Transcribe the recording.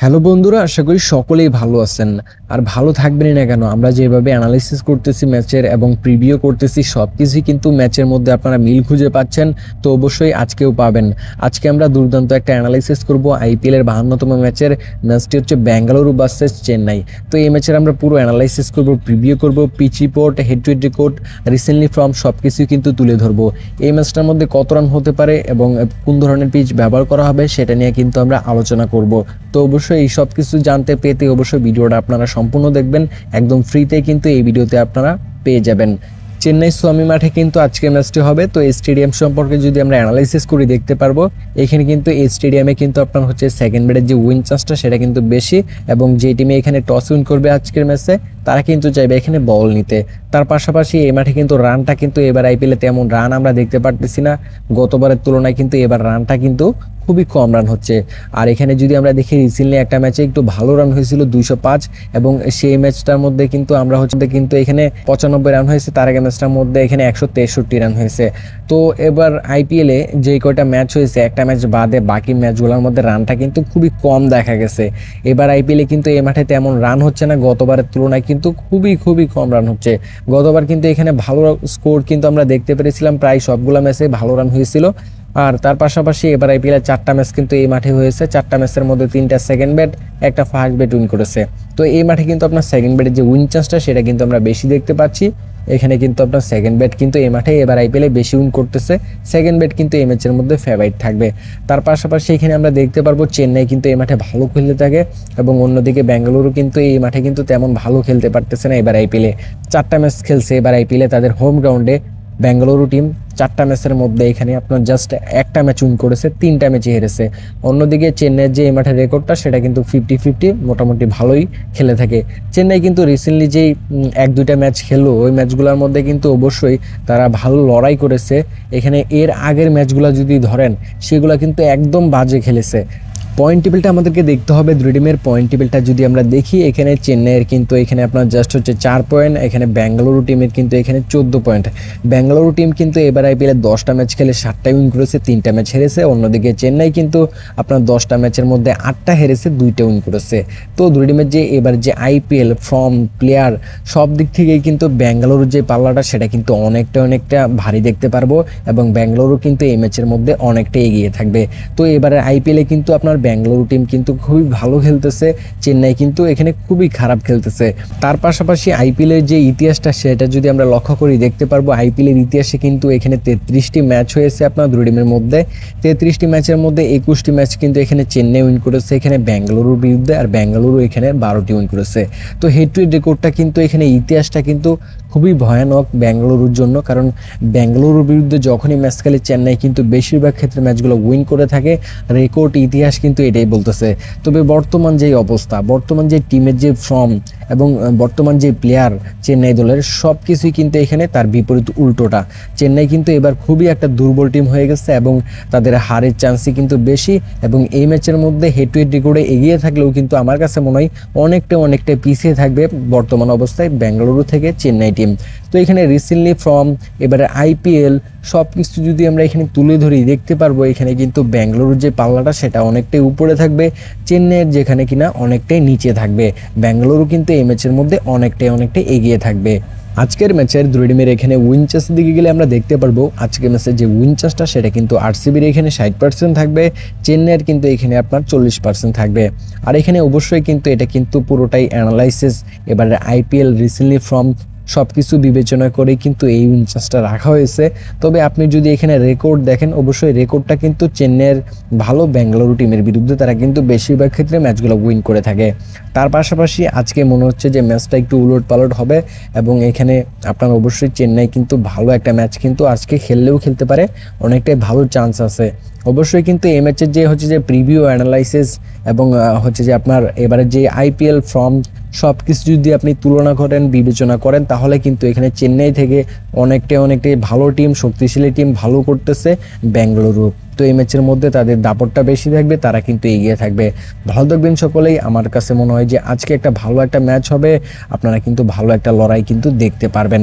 Hello বন্ধুরা, আশা করি সকলেই ভালো আছেন। আর ভালো থাকবেনই না কেন, আমরা যেভাবে অ্যানালাইসিস করতেছি ম্যাচের এবং প্রিভিউ করতেছি সব কিছুই কিন্তু ম্যাচের মধ্যে আপনারা মিল খুঁজে পাচ্ছেন, তো অবশ্যই আজকেও পাবেন। আজকে আমরা দুর্দান্ত একটা অ্যানালাইসিস করব আইপিএলের বাহান্নতম ম্যাচের, ম্যাচটি হচ্ছে ব্যাঙ্গালুরু ভার্সেস চেন্নাই। তো এই ম্যাচের আমরা পুরো অ্যানালাইসিস করব প্রিভিউ করব pitch report head to head record recently form সব কিছুই কিন্তু তুলে ধরবো। এই ম্যাচটার মধ্যে কত রান হতে পারে এবং কোন ধরনের পিচ ব্যবহার করা হবে, সেটা নিয়ে কিন্তু আমরা আলোচনা করব। তো অবশ্যই এই সব কিছু জানতে পেতে অবশ্যই ভিডিওটা আপনারা সম্পূর্ণ দেখবেন। একদম ফ্রিতে কিন্তু এই ভিডিওতে আপনারা পেয়ে যাবেন। চেন্নাই স্বামী মাঠে কিন্তু আজকে ম্যাচটি হবে। তো এই স্টেডিয়াম সম্পর্কে যদি আমরা অ্যানালাইসিস করি, দেখতে পারব। এখানে কিন্তু এই স্টেডিয়ামে কিন্তু আপনার হচ্ছে সেকেন্ড ব্যাটের যে উইন চান্সটা সেটা কিন্তু বেশি এবং যে টিমে এখানে টস উইন করবে আজকের ম্যাচে তারা কিন্তু চাইবে এখানে বল নিতে। তার পাশাপাশি এই মাঠে কিন্তু রানটা কিন্তু এবার আইপিএলে তেমন রান আমরা দেখতে পারতেছি না। গতবারের তুলনায় কিন্তু এবার রানটা কিন্তু খুবই কম রান হচ্ছে। আর এখানে যদি আমরা দেখি রিসেন্টলি একটা ম্যাচে একটু ভালো রান হয়েছিল দুইশো পাঁচ এবং সেই ম্যাচটার মধ্যে কিন্তু আমরা হচ্ছে কিন্তু এখানে পঁচানব্বই রান হয়েছে, তার আগে ম্যাচটার মধ্যে এখানে একশো তেষট্টি রান হয়েছে। তো এবার আইপিএলে যে কয়টা ম্যাচ হয়েছে, একটা ম্যাচ বাদে বাকি ম্যাচগুলোর মধ্যে রানটা কিন্তু খুবই কম দেখা গেছে। এবার আইপিএলে কিন্তু এই মাঠে তেমন রান হচ্ছে না। গতবারের তুলনায় খুবই খুবই কম রান হচ্ছে। গতবার কিন্তু এখানে ভালো স্কোর কিন্তু আমরা দেখতে পেরেছিলাম। প্রায় সবগুলো ম্যাচে ভালো রান হয়েছিল। আর তার পাশাপাশি এবার আইপিএলের চারটা ম্যাচ কিন্তু এই মাঠে হয়েছে। চারটা ম্যাচের মধ্যে তিনটা সেকেন্ড ব্যাট একটা ফার্স্ট ব্যাট উইন করেছে। তো এই মাঠে কিন্তু আপনার সেকেন্ড ব্যাটের যে উইন চান্সটা সেটা কিন্তু আমরা বেশি দেখতে পাচ্ছি। এখানে কিন্তু আপনার সেকেন্ড ব্যাট কিন্তু এই মাঠে এবার আইপিএলে বেশি উন করতেছে। সেকেন্ড ব্যাট কিন্তু এই ম্যাচের মধ্যে ফেভারিট থাকবে। তার পাশাপাশি এখানে আমরা দেখতে পারব চেন্নাই কিন্তু এই মাঠে ভালো খেলতে থাকে এবং অন্যদিকে ব্যাঙ্গালুরু কিন্তু এই মাঠে কিন্তু তেমন ভালো খেলতে পারতেছে না এবার আইপিএলে চারটা ম্যাচ খেলছে এবার আইপিএলে তাদের হোম গ্রাউন্ডে ব্যাঙ্গালুরু টিম চারটা ম্যাচের মধ্যে এখানে আপনার জাস্ট একটা ম্যাচ উইন করেছে, তিনটা ম্যাচে হেরেছে। অন্যদিকে চেন্নাইয়ের যে এই মাঠের রেকর্ডটা, সেটা কিন্তু ফিফটি ফিফটি, মোটামুটি ভালোই খেলে থাকে। চেন্নাই কিন্তু রিসেন্টলি যেই এক দুইটা ম্যাচ খেলো ওই ম্যাচগুলোর মধ্যে কিন্তু অবশ্যই তারা ভালো লড়াই করেছে। এখানে এর আগের ম্যাচগুলো যদি ধরেন, সেগুলো কিন্তু একদম বাজে খেলেছে। পয়েন্ট টেবিলটা আমাদেরকে দেখতে হবে দ্রিডিমের পয়েন্ট টেবিলটা যদি আমরা দেখি, এখানে চেন্নাইয়ের কিন্তু এখানে আপনার জাস্ট হচ্ছে চার পয়েন্ট এখানে ব্যাঙ্গালুরু টিমের কিন্তু এখানে চোদ্দ পয়েন্ট ব্যাঙ্গালুরু টিম কিন্তু এবার আইপিএলে দশটা ম্যাচ খেলে সাতটা উইন করেছে, তিনটা ম্যাচ হেরেছে, অন্যদিকে চেন্নাই কিন্তু আপনার দশটা ম্যাচের মধ্যে আটটা হেরেছে, দুইটা উইন করেছে। তো দ্রিডিমের যে এবার যে আইপিএল ফর্ম প্লেয়ার সব দিক থেকেই কিন্তু ব্যাঙ্গালুরুর যে পাল্লাটা, সেটা কিন্তু অনেকটা অনেকটা ভারী দেখতে পারব এবং ব্যাঙ্গালুরু কিন্তু এই ম্যাচের মধ্যে অনেকটা এগিয়ে থাকবে। তো এবারে আইপিএলে কিন্তু আপনার ব্যাঙ্গালুরু টিম কিন্তু খুবই ভালো খেলতেছে, চেন্নাই কিন্তু এখানে খুবই খারাপ খেলতেছে। তার পাশাপাশি আইপিএলের যে ইতিহাসটা, সেটা যদি আমরা লক্ষ্য করি, দেখতে পারব আইপিএলের ইতিহাসে কিন্তু এখানে তেত্রিশটি ম্যাচ হয়েছে আপনার দ্রুডিমের মধ্যে। তেত্রিশটি ম্যাচের মধ্যে একুশটি ম্যাচ কিন্তু এখানে চেন্নাই উইন করেছে, এখানে ব্যাঙ্গালুরুর বিরুদ্ধে, আর ব্যাঙ্গালুরু এখানে বারোটি উইন করেছে। তো হেড টু রেকর্ডটা কিন্তু এখানে, ইতিহাসটা কিন্তু খুবই ভয়ানক ব্যাঙ্গালুরুর জন্য, কারণ ব্যাঙ্গালুরুর বিরুদ্ধে যখনই ম্যাচ খেলে চেন্নাই কিন্তু বেশিরভাগ ক্ষেত্রে ম্যাচগুলো উইন করে থাকে। রেকর্ড ইতিহাস কিন্তু এটাই বলতেছে। তবে বর্তমান যে অবস্থা, বর্তমান যে টিমের যে ফর্ম এবং বর্তমান যে প্লেয়ার চেন্নাই দলের সব কিছুই কিন্তু এখানে তার বিপরীত উল্টোটা। চেন্নাই কিন্তু এবার খুবই একটা দুর্বল টিম হয়ে গেছে এবং তাদের হারের চান্সই কিন্তু বেশি এবং এই ম্যাচের মধ্যে হেড টু হেড রেকর্ডে এগিয়ে থাকলেও কিন্তু আমার কাছে মনে হয় অনেকটা অনেকটা পিছিয়ে থাকবে বর্তমান অবস্থায় বেঙ্গালুরু থেকে চেন্নাই টিম তো এখানে রিসেন্টলি ফ্রম এবারে আইপিএল সব কিছু যদি আমরা এখানে তুলে ধরি, দেখতে পারব এখানে কিন্তু ব্যাঙ্গালুরুর যে পাল্লাটা, সেটা অনেকটাই উপরে থাকবে, চেন্নাইয়ের যেখানে কিনা অনেকটাই নিচে থাকবে। ব্যাঙ্গালুরু কিন্তু এই ম্যাচের মধ্যে অনেকটাই অনেকটাই এগিয়ে থাকবে। আজকের ম্যাচের দ্রুডিমের এখানে উইন চাষের দিকে গেলে আমরা দেখতে পারব, আজকের ম্যাচের যে উইন চাষটা সেটা কিন্তু আরসিবির এখানে ষাট পার্সেন্ট থাকবে, চেন্নাইয়ের কিন্তু এখানে আপনার চল্লিশ পার্সেন্ট থাকবে। আর এখানে অবশ্যই কিন্তু এটা কিন্তু পুরোটাই অ্যানালাইসিস এবারে আইপিএল রিসেন্টলি ফ্রম সব কিছু বিবেচনা করে কিন্তু এই উইনচার্জটা রাখা হয়েছে। তবে আপনি যদি এখানে রেকর্ড দেখেন, অবশ্যই রেকর্ডটা কিন্তু চেন্নাইয়ের ভালো ব্যাঙ্গালুরু টিমের বিরুদ্ধে তারা কিন্তু বেশিরভাগ ক্ষেত্রে ম্যাচগুলো উইন করে থাকে। তার পাশাপাশি আজকে মনে হচ্ছে যে ম্যাচটা একটু উলট পালট হবে এবং এখানে আপনার অবশ্যই চেন্নাই কিন্তু ভালো একটা ম্যাচ কিন্তু আজকে খেললেও খেলতে পারে। অনেকটাই ভালো চান্স আছে। অবশ্যই কিন্তু এই ম্যাচের যে হচ্ছে যে প্রিভিউ অ্যানালাইসিস এবং হচ্ছে যে আপনার এবারে যে আইপিএল ফর্ম সব কিছু যদি আপনি তুলনা করেন, বিবেচনা করেন, তাহলে কিন্তু এখানে চেন্নাই থেকে অনেকটাই অনেকটাই ভালো টিম শক্তিশালী টিম ভালো করতেছে ব্যাঙ্গালুরু। তো এই ম্যাচের মধ্যে তাদের দাপটটা বেশি থাকবে, তারা কিন্তু এগিয়ে থাকবে। ভালো থাকবেন সকলেই, আমার কাছে মনে হয় যে আজকে একটা ভালো একটা ম্যাচ হবে, আপনারা কিন্তু ভালো একটা লড়াই কিন্তু দেখতে পারবেন।